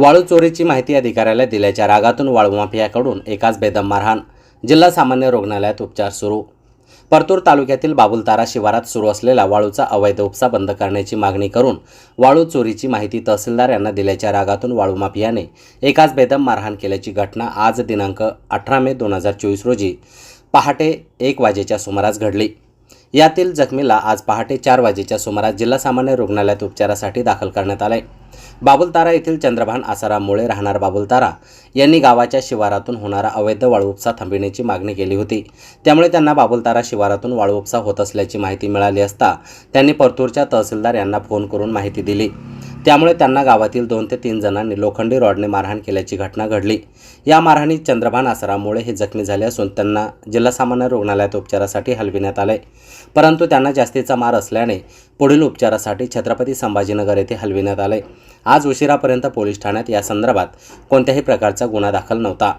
वाळू चोरीची माहिती अधिकाऱ्याला दिल्याच्या रागातून वाळू माफियाकडून एकाच बेदम मारहाण. जिल्हा सामान्य रुग्णालयात उपचार सुरू. परतूर तालुक्यातील बाबुलतारा शिवारात सुरू असलेला वाळूचा अवैध उपसा बंद करण्याची मागणी करून वाळू चोरीची माहिती तहसीलदार यांना दिल्याच्या रागातून वाळू माफियाने एकाच बेदम मारहाण केल्याची घटना आज दिनांक अठरा मे दोन हजार चोवीस रोजी पहाटे एक वाजेच्या सुमारास घडली. यातील जखमीला आज पहाटे चार वाजेच्या सुमारास जिल्हा सामान्य रुग्णालयात उपचारासाठी दाखल करण्यात आले बाबुलतारा येथील चंद्रभान आसाराम मुळे राहणार बाबुलतारा. यांनी गावाच्या शिवारातून होणारा अवैध वाळू उपसा थांबविण्याची मागणी केली होती. त्यामुळे त्यांना बाबुलतारा शिवारातून वाळू उपसा होत असल्याची माहिती मिळाली असता त्यांनी परतूरच्या तहसीलदार यांना फोन करून माहिती दिली. त्यामुळे त्यांना गावातील दोन ते तीन जणांनी लोखंडी रॉडने मारहाण केल्याची घटना घडली. या मारहाणीत चंद्रभान आसरामुळे हे जखमी झाले असून त्यांना जिल्हा सामान्य रुग्णालयात उपचारासाठी हलविण्यात आले. परंतु त्यांना जास्तीचा मार असल्याने पुढील उपचारासाठी छत्रपती संभाजीनगर येथे हलविण्यात आले. आज उशिरापर्यंत पोलीस ठाण्यात या संदर्भात कोणत्याही प्रकारचा गुन्हा दाखल नव्हता.